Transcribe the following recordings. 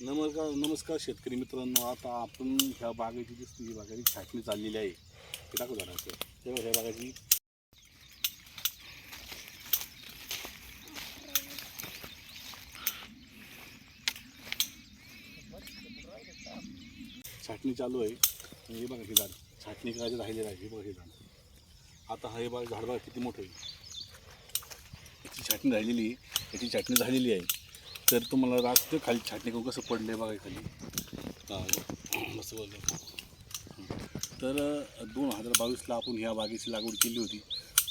नमस्कार नमस्कार शेतकरी मित्रांनो. आता आपण ह्या बागेची दिसते ही बागाची छाटणी चाललेली आहे. ते टाकू झालं असं. तेव्हा ह्या बागाची. छाटणी चालू आहे. हे बघा हे झाड. छाटणी करायचं राहिलेलं आहे. हे बघा हे झाड. आता हा हे बघा झाड बघा किती मोठं आहे. याची छाटणी राहिलेली आहे. याची छाटणी झालेली आहे. तर तुम्हाला रात्र खाली छाटणी करून कसं पडलं आहे बघा खाली हां असं बोललं तर दोन हजार बावीसला आपण ह्या बागेची लागवड केली होती.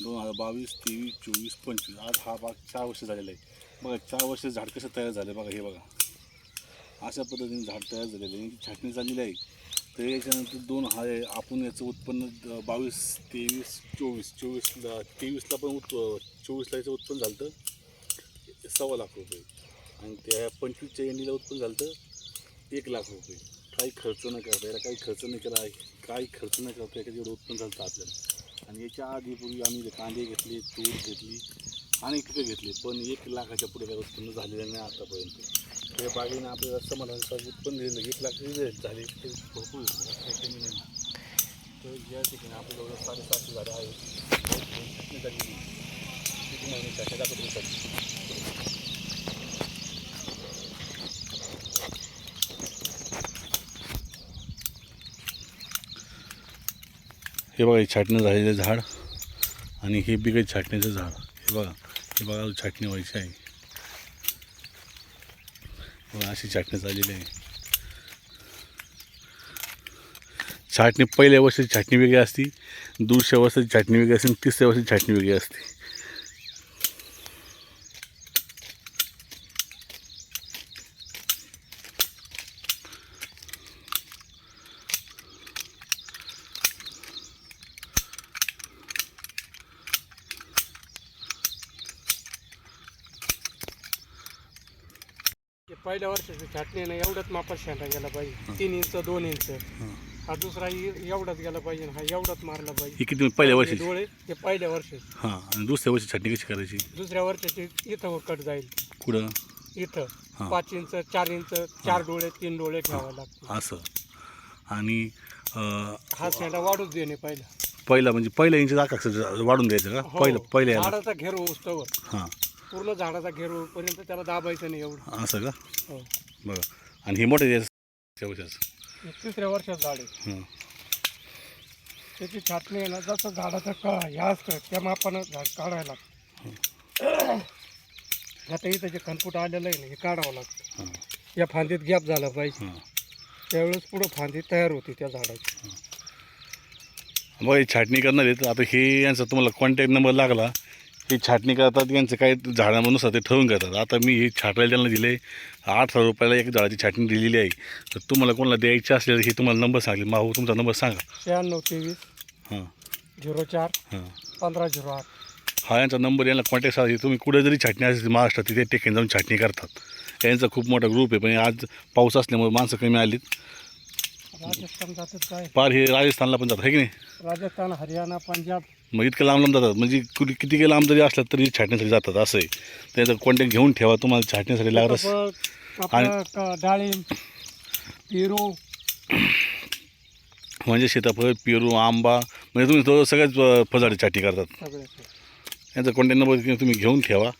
दोन हजार बावीस तेवीस चोवीस पंचवीस आज हा बाग चार वर्ष झालेला आहे. बघा चार वर्ष झाड कसं तयार झालं बघा हे बघा. अशा पद्धतीने झाड तयार झालेलं आहे. छाटणी झालेली आहे. तर याच्यानंतर दोन हा आपण याचं उत्पन्न बावीस तेवीस चोवीस चोवीसला तेवीसला पण उत् चोवीसला याचं उत्पन्न झालं तर सव्वा लाख रुपये. आणि त्या पंचवीसच्या एंडीला उत्पन्न झालं तर एक लाख रुपये. काही खर्च न करता याला काही खर्च नाही केला काही खर्च न करता याच्या जेवढं उत्पन्न झालं होतं आपल्याला. आणि याच्या आधीपूर्वी आम्ही जे कांदे घेतले तूर घेतली आणि पिकं घेतली पण एक लाखाच्या पुढे काही उत्पन्न झालेलं नाही आतापर्यंत. त्या बागेने आपल्याला समाधानाचं उत्पन्न दिलं एक लाख झाले. ते भरपूर काही कमी नाही. तर या ठिकाणी आपल्याजवळ साडेसातशे झाडं आहेत. छाटणी झालेली आहे. किती महिने छाटणी दाखवतो हे बघा हे छाटणं झालेलं झाड आणि हे बिगत छाटणीचं झाड. हे बघा हे बघा छाटणी व्हायची आहे. बघा अशी छाटणी झालेली आहे. छाटणी पहिल्या वर्षाची छाटणी वेगळी असती दुसऱ्या वर्षाची छाटणी वेगळी असते आणि तिसऱ्या वर्षाची छाटणी वेगळी असते. पहिल्या वर्षाची छाटणी ना एवढंच मापात शेंडा गेला पाहिजे. तीन इंच दोन इंच. हा. दुसरा एवढाच गेला पाहिजे हा एवढाच मारला पाहिजे. ही किती पहिल्या वर्षाची डोळे हे पहिल्या वर्षी. हां आणि दुसऱ्या वर्षी छाटणी कशी करायची? दुसऱ्या वर्षाची इथं कट जाईल. कुठं? इथं. पाच इंच चार इंच चार डोळे तीन डोळे ठेवावे लागतील. असं. आणि अं, हा शेंडा वाढूच देणे पहिला. पहिला म्हणजे पहिल्या इंच आकाश वाढून द्यायचं का? हो. पहिलं पहिल्या याला. झाडाचा घेर होस्तवर हां. पूर्ण झाडाचा घेर होईपर्यंत त्याला दाबायचं नाही एवढं. असं का? हो. बघा आणि हे मोठं हे तिसऱ्या वर्षात झाड आहे हां. त्याची छाटणी आहे ना जसं झाडाचं क हे असतं त्या मापानं झाड काढायला लागतं. आता इथं जे खनपूट आलेलं आहे ना हे काढावं लागतं. हां. या फांदीत गॅप झाला पाहिजे. हां. त्यावेळेस पुढं फांदी तयार होती त्या झाडाची. बघा हे छाटणी करणार आहेत. आता हे यांचा तुम्हाला कॉन्टॅक्ट नंबर लागला. हे छाटणी करतात यांचं काय झाडानुसार ते ठरवून करतात आता मी हे छाटायला त्यांना दिले आठ हजार रुपयाला एक झाडाची छाटणी दिलेली आहे. तर तुम्हाला कोणाला द्यायची असेल हे तुम्हाला नंबर सांगेल. माहू तुमचा नंबर सांगा. शहाण्णव तेवीस हां. झिरो चार हां. पंधरा झिरो आठ. हा यांचा नंबर यांना कॉन्टॅक्ट साधा तुम्ही कुठे जरी छाटणी असेल महाराष्ट्रात तिथे ठिकाणी जाऊन छाटणी करतात. यांचा खूप मोठा ग्रुप आहे पण आज पाऊस असल्यामुळे माणसं कमी आलीत. राजस्थान जातात काय? पार हे राजस्थानला पण जातात आहे की नाही? राजस्थान हरियाणा पंजाब. मग इतकं लांब लांब जातात म्हणजे कुठे किती काही लांब जरी असलं तरी छाटण्यासाठी जातात असं आहे. त्याचा कॉन्टॅक्ट घेऊन ठेवा तुम्हाला छाटण्यासाठी लागत आपलं क- डाळिंब पेरू. म्हणजे सीताफळ पेरू आंबा म्हणजे तुम्ही तो सगळ्याच अं, फळझाडे छाटणी करतात. सगळे यांचा कॉन्टॅक्ट नंबर तुम्ही घेऊन ठेवा.